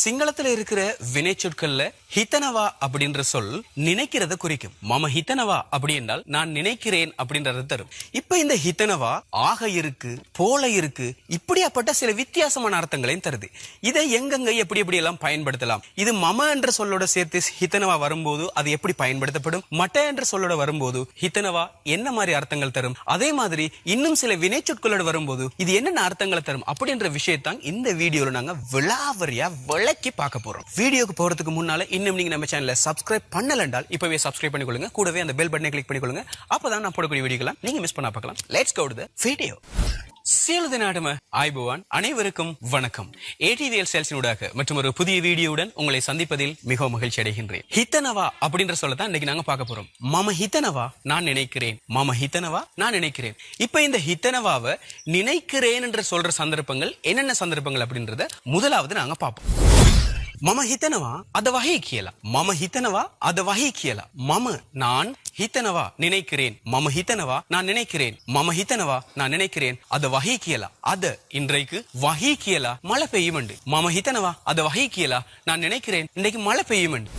சிங்களத்துல இருக்கிற வினை சொற்கள்ல ஹித்தனவா அப்படின்ற சொல் நினைக்கிறத குறிக்கும். மம ஹித்தனவா அப்படி என்றால் நான் நினைக்கிறேன் அப்படின்றத தரும். இப்ப இந்த ஹித்தனவா ஆக இருக்கு போல இருக்கு இப்படியாப்பட்ட சில வித்தியாசமான அர்த்தங்களையும் தருது. இதை எங்கெங்க எப்படி எப்படி எல்லாம் பயன்படுத்தலாம்? இது மம என்ற சொல்லோட சேர்த்து ஹித்தனவா வரும்போது அது எப்படி பயன்படுத்தப்படும்? மட்ட என்ற சொல்லோட வரும்போது ஹித்தனவா என்ன மாதிரி அர்த்தங்கள் தரும்? அதே மாதிரி இன்னும் சில வினை சொற்களோட வரும்போது இது என்னென்ன அர்த்தங்களை தரும்? அப்படின்ற விஷயத்தான் இந்த வீடியோல நாங்க விளாவரியா விளக்கி பார்க்க போறோம். வீடியோக்கு போறதுக்கு முன்னால இன்னும் நீங்க நம்ம சேனலை சப்ஸ்கிரைப் பண்ணலண்டால் இப்பவே சப்ஸ்கிரைப் பண்ணிக்கொள்ளுங்க. கூடவே அந்த பெல் பட்டனை கிளிக் பண்ணிக்கொள்ளுங்க. அப்பதான் நான் போடக்கூடிய வீடியோலாம் நீங்க மிஸ் பண்ண பார்க்கலாம். லெட்ஸ் கவுட் டு வீடியோ சீலது நாடும ஆய்புவான் அனைவருக்கும் வணக்கம் ஏடிவிஎல் சேல்ஸினூடாக மற்றும் ஒரு புதிய வீடியோவுடன் உங்களை சந்திப்பதில் மிகவும் மகிழ்ச்சி அடைகின்றேன் ஹித்தனவா அப்படின்ற சொல்ல தான் இன்னைக்கு நாங்க பார்க்க போறோம் மம ஹித்தனவா நான் நினைக்கிறேன் மம ஹித்தனவா நான் நினைக்கிறேன் இப்ப இந்த ஹித்தனவாவை நினைக்கிறேன் என்று சொல்ற சந்தர்ப்பங்கள் என்னென்ன சந்தர்ப்பங்கள் அப்படின்றத முதலாவது நாங்க பார்ப்போம் මම හිතනවා අද වහී කියලා. මම හිතනවා අද වහී කියලා. මම நான் හිතනවා நினைக்கிறேன். මම හිතනවා நான் நினைக்கிறேன். මම හිතනවා நான் நினைக்கிறேன். අද වහී කියලා. අද இன்றைக்கு வஹி කියලා மழை பெய்யுமண்டு. මම හිතනවා අද වහී කියලා நான் நினைக்கிறேன். இன்றைக்கு மழை பெய்யுமண்டு.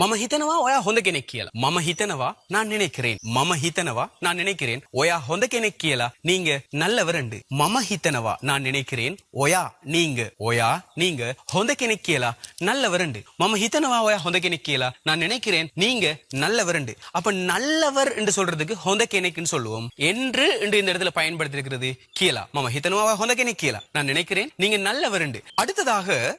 මම හිතනවා ඔයා හොඳ කෙනෙක් කියලා. මම හිතනවා நான் நினைக்கிறேன். මම හිතනවා நான் நினைக்கிறேன். ඔයා හොඳ කෙනෙක් කියලා நீங்க நல்லவரண்டு. මම හිතනවා நான் நினைக்கிறேன். ඔයා நீங்க ඔයා நீங்க හොඳ කෙනෙක් කියලා நல்லவருண்டு. மம ஹிதனவாவயா ஹொந்த கெனிக் நான் நினைக்கிறேன் நீங்க நல்லவருண்டு. அப்ப நல்லவர் என்று சொல்றதுக்கு ஹொந்த கெனிக்னு சொல்லுவோம். என்று என்று இந்த இடத்துல பயன்படுத்தி இருக்கிறது கீழா. மம ஹிதனவாவா ஹொந்த கெனிக் நான் நினைக்கிறேன் நீங்க நல்லவருண்டு. அடுத்ததாக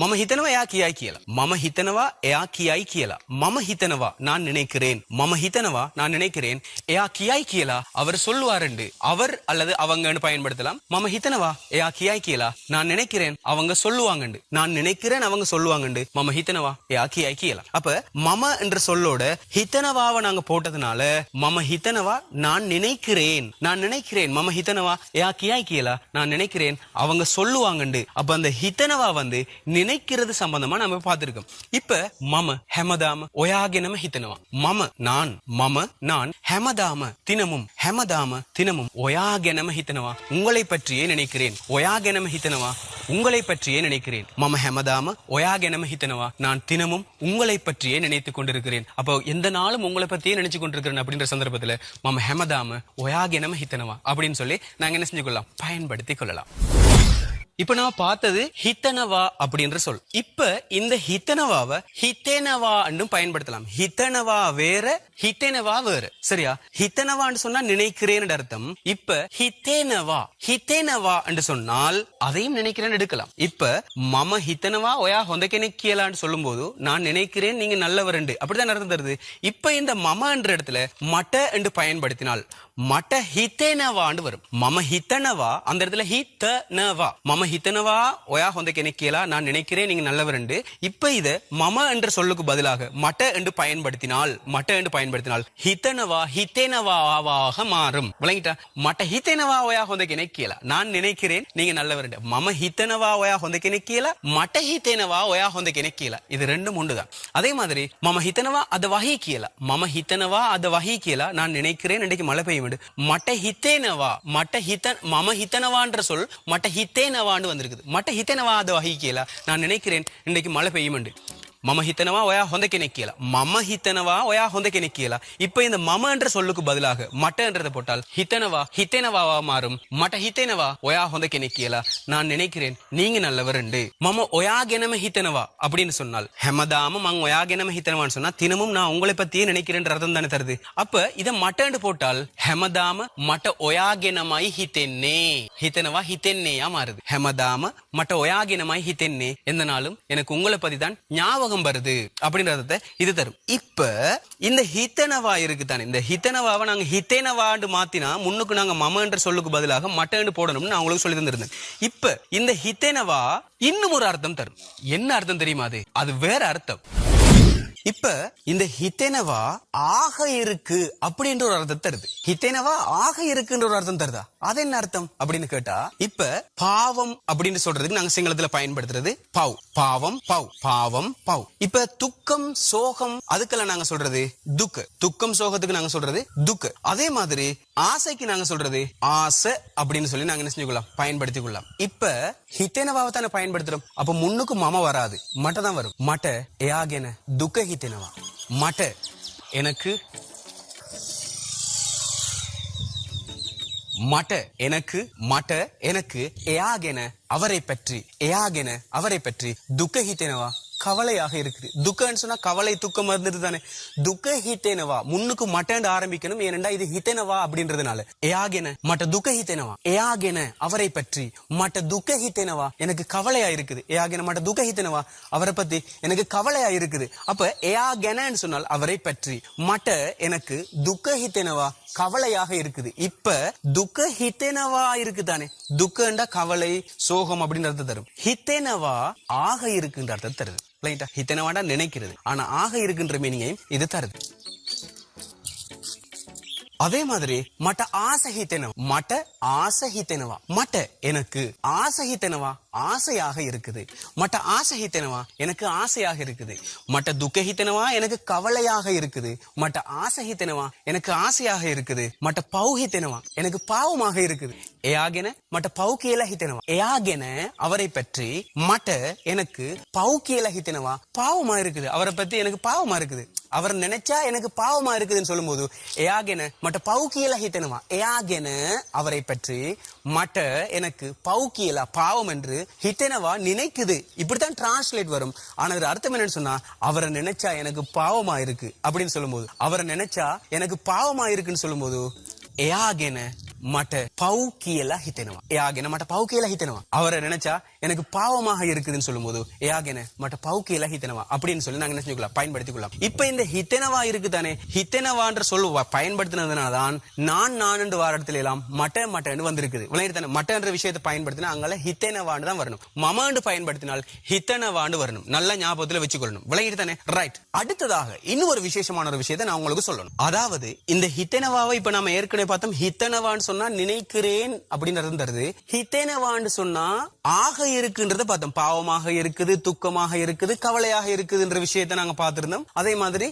මම හිතනවා එයා කියයි කියලා. මම හිතනවා එයා කියයි කියලා. මම හිතනවා நான் நினைக்கிறேன். மம ஹிதனவா நான் நினைக்கிறேன். எயா கியாய் கியலா அவர் சொல்லுவாருண்டு. அவர் அல்லது அவங்கன்னு பயன்படுத்தலாம். மம ஹிதனவா எயா கியாய் கியலா நான் நினைக்கிறேன் அவங்க சொல்லுவாங்கண்டு. நான் நினைக்கிறேன் அவங்க சொல்லுவாங்கண்டு. மம ஹிதனவா எயா கியாய் கியலா. அப்ப மம என்ற சொல்லோட ஹிதனவாவை நாங்க போட்டதுனால மம ஹிதனவா நான் நினைக்கிறேன். நான் நினைக்கிறேன். மம ஹிதனவா எயா கியாய் கியலா நான் நினைக்கிறேன் அவங்க சொல்லுவாங்கண்டு. அப்ப அந்த ஹிதனவா வந்து நினைக்கிறது சம்பந்தமா நம்ம பார்த்திருக்கோம். இப்ப மம ஹெமதாம ஒயாகினம ஹித்தனவா? மம நான் மம நான் ஹெமதாம தினமும் ஹெமதாம தினமும் ஒயாகெனம ஹித்தனவா? உங்களை பற்றியே நினைக்கிறேன். ஒயாகெனம ஹித்தனவா? உங்களை பற்றியே நினைக்கிறேன். மம ஹெமதாம ஒயாகெனம ஹித்தனவா? நான் தினமும் உங்களை பற்றியே நினைத்துக் கொண்டிருக்கிறேன். அப்போ எந்த நாளும் உங்களை பற்றியே நினைச்சு கொண்டிருக்கிறேன் அப்படின்ற சந்தர்ப்பத்தில் மம ஹெமதாம ஒயாகெனம ஹித்தனவா? அப்படின்னு சொல்லி நாங்க என்ன செஞ்சு கொள்ளலாம்? பயன்படுத்தி கொள்ளலாம். இப்ப நான் பார்த்தது ஹித்தனவா அப்படின்ற சொல். இப்ப இந்த ஹித்தனவாவை ஹித்தேனவான்னு பயன்படுத்தலாம். ஹித்தனவா வேற ஹித்தேனவா வேற. சரியா? ஹித்தனவான்னு சொன்னா நினைக்கிறேன் அர்த்தம். இப்ப ஹித்தேனவா ஹித்தேனவா என்று சொன்னால் அதையும் நினைக்கிறேன் எடுக்கலாம். இப்ப மம ஹித்தனவா ஒயா ஹொந்தக்கெனே கீழான்னு சொல்லும் போது நான் நினைக்கிறேன் நீங்க நல்லவரண்டு அப்படிதான் அர்த்தம் தருது. இப்ப இந்த மம என்ற இடத்துல மட்ட என்று பயன்படுத்தினால் மட்ட ஹித்தேனவான்னு வரும். மம ஹித்தனவா அந்த இடத்துல ஹித்தனவா. மம ஹித்தனவா ஒயா ஹொந்த கெனக்கியலா நான் நினைக்கிறேன் நீங்க நல்லவரண்டு இப்ப இத மம என்ற சொல்லுக்கு பதிலாக மட்ட என்று பயன்படுத்தினால் மட்ட என்று பயன்படுத்தினால் ஹித்தனவா ஹித்தேனவாவாக மாறும் விளங்கிட்டா? மட்ட ஹித்தேனவா ஒயா ஹொந்த கெனக்கியலா நான் நினைக்கிறேன் நீங்க நல்லவரண்டு மம ஹித்தனவா ஒயா ஹொந்த கெனக்கியலா மட்ட ஹித்தேனவா ஒயா ஹொந்த கெனக்கியலா இது ரெண்டும் ஒன்றுதான் அதே மாதிரி மம ஹித்தனவா அத வகை கீழ மம ஹித்தனவா அத வகை கீழ நான் நினைக்கிறேன் இன்றைக்கு மழை பெய்யும் வேண்டும் மட்ட ஹித்தேனவா மட்ட ஹித்தன் மம ஹித்தனவான்ற சொல் மட்ட ஆண்டு வந்திருக்குது. மட்ட ஹித்தனவா அத வகை கீழே நான் நினைக்கிறேன் இன்றைக்கு மழை பெய்யும் என்று மம ஹித்தனவா ஒயா ஹொந்த කෙනෙක් කියලා மம ஹித்தனவா ஒயா ஹொந்த කෙනෙක් කියලා இப்ப இந்த மம என்ற சொல்லுக்கு பதிலாக மட்ட என்றதை போட்டால் ஹித்தனவா ஹித்தேனவாவா மாறும் மட்ட ஹித்தேனவா ஒயா ஹொந்த කෙනෙක් කියලා நான் நினைக்கிறேன் நீங்க நல்லவர் உண்டு மம ஒயாகெனம ஹித்தனவா அப்படின்னு சொன்னால் ஹெமதாம மங் ஒயாகெனம ஹித்தனவான்னு சொன்னா தினமும் நான் உங்களை பத்தியே நினைக்கிறேன்ற அர்த்தம் தானே தருது அப்ப இத மட்டன்னு போட்டால் ஹெமதாம மட்ட ஒயாகெனமாய் ஹித்தென்னே ஹித்தனவா ஹித்தென்னேயா மாறுது ஹெமதாம மட்ட ஒயாகெனமாய் ஹித்தென்னே எந்த நாளும் எனக்கு உங்களை பத்தி தான் ஞாபகம் வருது அப்படின்றத இது தரும். இப்ப இந்த ஹித்தனவா இருக்கு தானே. இந்த ஹித்தனவாவை நாங்க ஹித்தேனவாண்டு மாத்தினா முன்னுக்கு நாங்க மம என்ற சொல்லுக்கு பதிலாக மட்டன்னு போடணும்னு நான் உங்களுக்கு சொல்லி தந்திருந்தேன் இப்ப இந்த ஹித்தேனவா இன்னும் ஒரு அர்த்தம் தரும். என்ன அர்த்தம் தெரியுமா அது? அது வேற அர்த்தம். இப்ப இந்த ஹித்தெனவா ஆக இருக்கு அப்படின்ற ஒரு அர்த்தம் தருது. ஹித்தெனவா ஆக இருக்குன்ற ஒரு அர்த்தம் தருதா? அது என்ன அர்த்தம் அப்படின்னு கேட்டா இப்ப பாவம் அப்படின்னு சொல்றதுக்கு நாங்க சிங்களத்துல பயன்படுத்துறது பவ். பாவம் பவ். பாவம் பவ். இப்ப துக்கம் சோகம் அதுக்கெல்லாம் நாங்க சொல்றது துக்க. துக்கம் சோகத்துக்கு நாங்க சொல்றது துக்க. அதே மாதிரி ஆசைக்கு நாங்க சொல்றது ஆசை அப்படின்னு சொல்லி நாங்க என்ன செஞ்சுக்கலாம்? பயன்படுத்திக் கொள்ளலாம் இப்ப ஹித்தேனவாவை தானே பயன்படுத்துறோம். அப்ப முன்னுக்கு மம வராது. மட்டை தான் வரும். மட்ட ஏகென துக்க ஹித்தேனவா மட்ட. எனக்கு மட்ட. எனக்கு மட்ட. எனக்கு எயாகென அவரை பற்றி. எயாகென அவரை பற்றி. துக்கஹித்தேனவா கவலையாக இருக்குது. துக்கன்னு சொன்னா கவலை துக்கம் இருந்தது தானே. துக்க ஹித்தேனவா முன்னுக்கு மட்டேண்டு ஆரம்பிக்கணும். ஏனெண்டா இது ஹித்தேனவா அப்படின்றதுனால. எயாகென மட்ட துக்க ஹித்தேனவா எயாகென அவரை பற்றி. மட்ட துக்க ஹித்தேனவா எனக்கு கவலையா இருக்குது. எயாகென மட்ட துக்க ஹித்தேனவா அவரை பத்தி எனக்கு கவலையா இருக்குது. அப்ப எயாகெனன்னு சொன்னால் அவரை பற்றி. மட்ட எனக்கு துக்க ஹித்தேனவா கவலையாக இருக்குது. இப்ப துக்க ஹித்தேனவா இருக்குதானே? துக்கண்டா கவலை சோகம் அப்படின்னு அர்த்தம் தரும். ஹித்தேனவா ஆக இருக்குன்ற அர்த்தம் தருது. ரைட்டா ஹித்தேனவாடா நினைக்கிறது. ஆனா ஆக இருக்குன்ற மீனிங்கையும் இது தருது. அதே மாதிரி மட்ட ஆசகித்தனவா மட்ட ஆசகித்தனவா மட்ட எனக்கு ஆசகித்தனவா ஆசையாக இருக்குது. மட்ட ஆசகித்தனவா எனக்கு ஆசையாக இருக்குது. மட்ட துக்கஹித்தனவா எனக்கு கவலையாக இருக்குது. மட்ட ஆசகித்தனவா எனக்கு ஆசையாக இருக்குது. மட்ட பௌஹித்தனவா எனக்கு பாவமாக இருக்குது. ஏயாகென மட்ட பௌக்கியலஹித்தனவா ஏயாகென அவரை பற்றி மட்ட எனக்கு பௌக்கியலஹித்தனவா பாவமா இருக்குது. அவரை பத்தி எனக்கு பாவமா இருக்குது. அவர் நினைச்சா எனக்கு பாவமா இருக்குதுன்னு சொல்லும்போது ஏயாகென மட்ட பௌக்கியல ஹித்தனவா? ஏயாகென அவரை பற்றி மட்ட எனக்கு பௌக்கியலா பாவம் என்று ஹித்தனவா நினைக்குது இப்படித்தான் டிரான்ஸ்லேட் வரும் ஆனா அது அர்த்தம் என்னன்னு சொன்னா அவரை நினைச்சா எனக்கு பாவமா இருக்கு அப்படின்னு சொல்லும்போது அவரை நினைச்சா எனக்கு பாவமா இருக்குன்னு சொல்லும்போது එයාගෙන මට පව් කියලා හිතෙනවා. එයාගෙන මට පව් කියලා හිතෙනවා. அவரை நினைச்சா எனக்கு பாவமாக இருக்குதுன்னு சொல்லும்போது எயாகென மற்ற பவுக்கு இல்ல ஹித்தனவா? அப்படின்னு சொல்லி நாங்க என்ன செஞ்சுக்கலாம் பயன்படுத்திக்கலாம் இப்ப இந்த ஹித்தனவா இருக்கு தானே ஹித்தனவான்ற சொல் வ- பயன்படுத்தினதுனாலதான் நான் நான் என்று வார இடத்துல எல்லாம் மட்ட மட்டன்னு வந்திருக்குது. விளையாட்டு தானே மட்டன்ற விஷயத்தை பயன்படுத்தினா அங்கால ஹித்தனவான்னு தான் வரணும். மமாண்டு பயன்படுத்தினால் ஹித்தனவாண்டு வரணும். நல்ல ஞாபகத்துல வச்சுக்கொள்ளணும். விளையாட்டு தானே ரைட் அடுத்ததாக இன்னொரு விசேஷமான ஒரு விஷயத்தை நான் உங்களுக்கு சொல்லணும். அதாவது இந்த ஹித்தனவாவை இப்ப நம்ம ஏற்கனவே பார்த்தோம். ஹித்தனவான்னு சொன்னா நினைக்கிறேன் அப்படின்னு அர்த்தம் தருது. ஹித்தனவான்னு சொன்னா ஆக இருக்குன்றத பார்த்தோம். பாவமாக இருக்குது துக்கமாக இருக்குது கவலையாக இருக்குதுன்ற விஷயத்தை நாங்க பார்த்திருந்தோம். அதே மாதிரி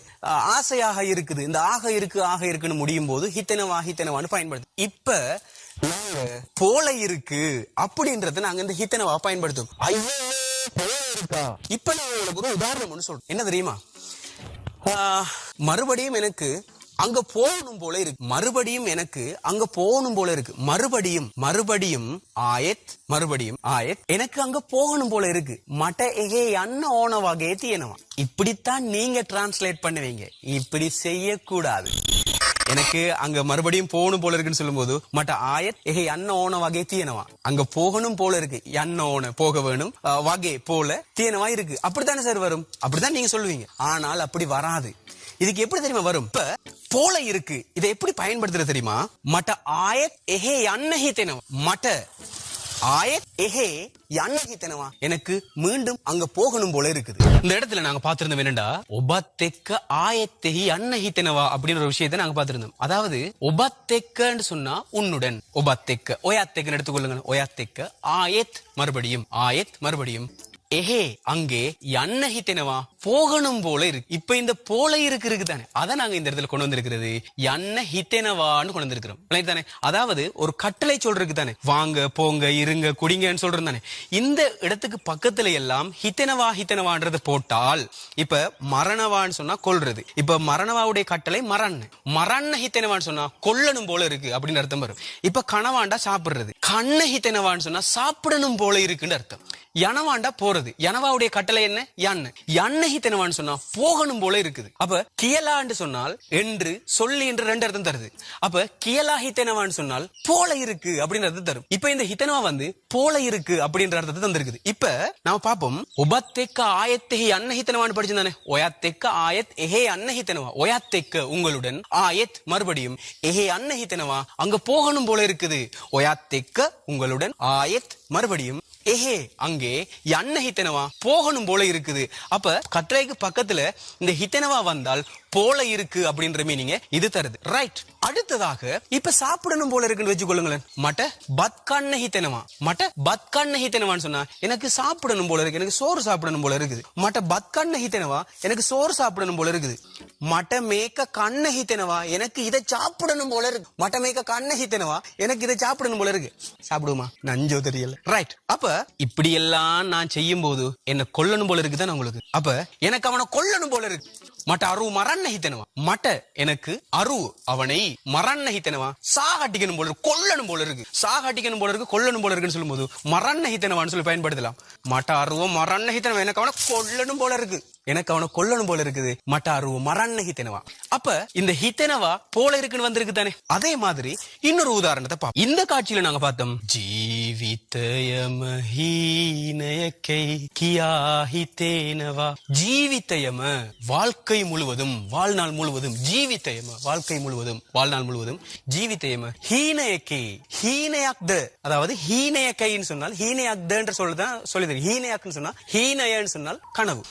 ஆசையாக இருக்குது. இந்த ஆக இருக்கு ஆக இருக்குன்னு முடியும் போது ஹித்தனவா ஹித்தனவான்னு பயன்படுது இப்ப போல இருக்கு அப்படின்றத நாங்க இந்த ஹித்தனவா பயன்படுத்தும் ஐயோ போல இருக்கா? இப்ப நான் உங்களுக்கு ஒரு உதாரணம் ஒண்ணு சொல்றேன். என்ன தெரியுமா? மறுபடியும் எனக்கு அங்க போகணும் போல இருக்கு. மறுபடியும் எனக்கு அங்க போகணும் போல இருக்கு. மறுபடியும் மறுபடியும் ஆயத் மறுபடியும் ஆயத். எனக்கு அங்க போகணும் போல இருக்கு. மட்ட எகே அண்ண ஓனவாக வகை தீயனவா. இப்படித்தான் நீங்க டிரான்ஸ்லேட் பண்ணுவீங்க. இப்படி செய்யக்கூடாது. எனக்கு அங்க மறுபடியும் போகணும் போல இருக்குன்னு சொல்லும்போது மட்ட ஆயத் எகை அண்ண ஓன வகை தீனவா அங்க போகணும் போல இருக்கு. அண்ண ஓன போக வேணும் அஹ், வகை போல தீனவா இருக்கு. அப்படித்தானே சார் வரும்? அப்படித்தான் நீங்க சொல்லுவீங்க. ஆனால் அப்படி வராது. இதுக்கு எப்படி தெரியுமா வரும்? இப்ப போல இருக்கு. இதை எப்படி பயன்படுத்துறது தெரியுமா? மட்ட ஆயத் எஹே அன்னஹி தெனவா. மட்ட ஆயத் எஹே அன்னஹி தெனவா. எனக்கு மீண்டும் அங்க போகணும் போல இருக்குது. இந்த இடத்துல நாங்க பாத்திருந்தோம் என்னடா ஒபத்தெக்க ஆயத்தெஹி அன்னஹி தெனவா அப்படின்னு ஒரு விஷயத்தை நாங்க பாத்திருந்தோம் அதாவது ஒபத்தெக்கன்னு சொன்னா உன்னுடன். ஒபத்தெக்க ஒயாத்தெக்கன்னு எடுத்துக்கொள்ளுங்க ஒயாத்தெக்க ஆயத் மறுபடியும் ஆயத் மறுபடியும். எஹே அங்கே எண்ணஹித்தனவா போகணும் போல இருக்கு. இப்ப இந்த போல இருக்கு இருக்கு தானே. அதை நாங்க இந்த இடத்துல கொண்டு வந்திருக்கிறது. என்ன ஹித்தெனவான்னு கொண்டு வந்திருக்கிறோம். தானே? அதாவது ஒரு கட்டளை சொல்றதுக்கு தானே. வாங்க போங்க இருங்க குடிங்கன்னு சொல்றது தானே. இந்த இடத்துக்கு பக்கத்துல எல்லாம் ஹித்தனவா ஹித்தனவான்றது போட்டால் இப்ப மரணவான்னு சொன்னா கொல்றது. இப்ப மரணவாவுடைய கட்டளை மரண். மரண ஹித்தனவான்னு சொன்னா கொல்லணும் போல இருக்கு அப்படின்னு அர்த்தம் வரும். இப்ப கனவாண்டா சாப்பிடுறது. கண்ண ஹித்தனவான்னு சொன்னா சாப்பிடணும் போல இருக்குன்னு அர்த்தம். யனவாண்டா போறது. யனவாவுடைய கட்டளை என்ன? யன்னு யன்னஹித்தனவான்னு சொன்னா போகணும் போல இருக்குது. அப்ப கியலான்னு சொன்னால் என்று சொல்லி என்று ரெண்டு அர்த்தம் தருது. அப்ப கியலா ஹித்தனவான்னு சொன்னால் போல இருக்கு அப்படின்னு அர்த்தம் தரும். இப்ப இந்த ஹித்தனவா வந்து போல இருக்கு அப்படின்ற அர்த்தத்தை தந்திருக்குது. இப்ப நாம பாப்போம் உபத்தெக்க ஆயத்தெஹி அன்னஹித்தனவான்னு படிச்சிருந்தானே ஒயாத்தெக்க ஆயத் எஹே அன்னஹித்தனவா ஒயாத்தெக்க உங்களுடன் ஆயத் மறுபடியும் எஹே அன்னஹித்தனவா அங்க போகணும் போல இருக்குது. ஒயாத்தெக்க உங்களுடன் ஆயத் மறுபடியும் ஏஹே அங்கே அன்ன ஹித்தனவா போகணும் போல இருக்குது. அப்ப கத்ரைக்கு பக்கத்துல இந்த ஹித்தனவா வந்தால் போல இருக்கு அப்படின்ற மீனிங்க இது தருது. ரைட் அடுத்ததாக இப்ப சாப்பிடணும் போல இருக்குன்னு வச்சுக்கொள்ளுங்களேன். மட்ட பத்கண்ண ஹித்தனவா மட்ட பத்கண்ண ஹித்தனவான்னு சொன்னா எனக்கு சாப்பிடணும் போல இருக்கு எனக்கு சோறு சாப்பிடணும் போல இருக்குது. மட்ட பத்கண்ண ஹித்தனவா எனக்கு சோறு சாப்பிடணும் போல இருக்குது. மட்ட மேக்க கண்ண ஹித்தனவா எனக்கு இதை சாப்பிடணும் போல இருக்கு. மட்ட மேக்க கண்ண ஹித்தனவா எனக்கு இதை சாப்பிடணும் போல இருக்கு. சாப்பிடுமா நஞ்சோ தெரியல. ரைட் அப்ப இப்படி எல்லாம் நான் செய்யும் போது என்ன கொல்லணும் போல இருக்குதான் உங்களுக்கு? அப்ப எனக்கு அவனை கொல்லணும் போல இருக்கு. மட்ட அரு மரண்ண ஹித்தனவா மட்ட எனக்கு அரு அவனை மரண்ண ஹித்தனவா சாகட்டிக்கணும் போல இருக்கு கொல்லணும் போல இருக்கு சாகட்டிக்கணும் போல இருக்கு கொல்லணும் போல இருக்குன்னு சொல்லும்போது மரண்ண ஹித்தனவான்னு சொல்லி பயன்படுத்தலாம் மட்ட அருவம் மரண்ண ஹித்தனவா எனக்கு அவனை கொல்லணும் போல இருக்கு எனக்கு அவனை கொல்லணும் போல இருக்குது. மட்டாரு மரண்ண ஹித்தனவா அப்ப இந்த ஹித்தனவா போல இருக்குன்னு வந்திருக்கு தானே. அதே மாதிரி இன்னொரு உதாரணத்தை பார்ப்போம். இந்த காட்சியில நாங்க பார்த்தோம். ஜீவித்தயம ஹீனயக்கை கியா ஹித்தேனவா ஜீவித்தயம வாழ்க்கை முழுவதும் வாழ்நாள் முழுவதும் ஜீவித்தயம வாழ்க்கை முழுவதும் வாழ்நாள் முழுவதும் ஜீவித்தயம ஹீனயக்கை ஹீனயாக்த அதாவது ஹீனயக்கைன்னு சொன்னால் ஹீனயாக்தன்ற சொல்லுதான் சொல்லி ஹீனயாக்குன்னு சொன்னா ஹீனயன்னு சொன்னால் கனவு.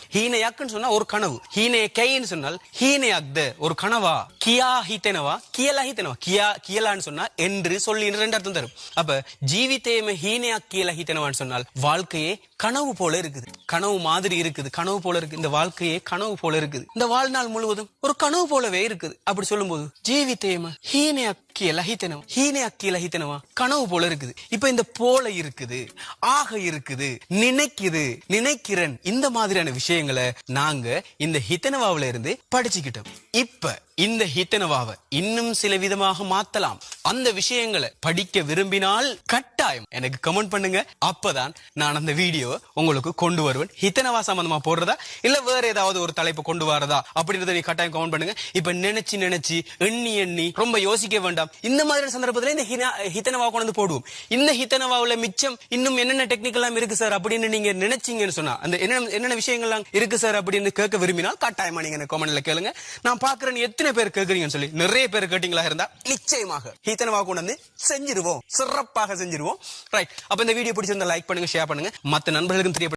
சொன்னா ஒரு கனவு. ஹீனே கைன்னு சொன்னால் ஹீனே அக்த ஒரு கனவா. கியா ஹித்தனவா? கியலா ஹித்தனவா? கியா கியலான்னு சொன்னா என்று சொல்லி ரெண்டு அர்த்தம் தரும். அப்ப ஜீவித்தேம ஹீனே அக்கியலா ஹித்தனவான்னு சொன்னால் வாழ்க்கையே கனவு போல இருக்குது. கனவு மாதிரி இருக்குது. கனவு போல இருக்கு. இந்த வாழ்க்கையே கனவு போல இருக்குது. இந்த வாழ்நாள் முழுவதும் ஒரு கனவு போலவே இருக்குது. அப்படி சொல்லும்போது ஜீவித்தேம ஹீனே அக்கிய லஹித்தனவா ஹீனே அக்கிய லஹித்தனவா கனவு போல இருக்குது. இப்ப இந்த போல இருக்குது. ஆக இருக்குது. நினைக்குது. நினைக்கிறன். இந்த மாதிரியான விஷயங்களை நாங்க இந்த ஹித்தனவாவில இருந்து படிச்சுக்கிட்டோம். இப்ப இந்த ஹித்தனவாவை இன்னும் சில விதமாக மாத்தலாம். அந்த விஷயங்களை படிக்க விரும்பினால் கட்டாயம். எனக்கு கமெண்ட் பண்ணுங்க. அப்பதான் நான் அந்த வீடியோ உங்களுக்கு கொண்டு வருவேன். ஹித்தனவா சம்பந்தமா போடுறதா? இல்ல வேற ஏதாவது ஒரு தலைப்பு கொண்டு வரதா? அப்படின்றத நீ கட்டாயம் கமெண்ட் பண்ணுங்க. இப்ப நினைச்சு நினைச்சு எண்ணி எண்ணி ரொம்ப யோசிக்க வேண்டாம். இந்த மாதிரியான சந்தர்ப்பத்துல இந்த ஹினா- ஹித்தனவா கொண்டு போடுவோம். இந்த ஹித்தனவாவில் மிச்சம் இன்னும் என்னென்ன டெக்னிக் எல்லாம் இருக்கு சார் அப்படின்னு நீங்க நினைச்சீங்கன்னு சொன்னா அந்த என்னென்ன என்னென்ன விஷயங்கள்லாம் இருக்கு சார் அப்படின்னு கேட்க விரும்பினால் கட்டாயமா நீங்க கமெண்ட்ல கேளுங்க. நான் பாக்குறேன் எத்தனை பேர் கேக்குறீங்கன்னு சொல்லி நிறைய பேர் கேட்டீங்களா இருந்தா நிச்சயமாக ஹீத்தனவா கொண்டு வந்து செஞ்சிருவோம். சிறப்பாக செஞ்சிருவோம். ரைட் அப்ப இந்த வீடியோ பிடிச்சிருந்தா லைக் பண்ணுங்க ஷேர் பண்ணுங்க. மத்த நண்பர்களுக்கும் தெரிய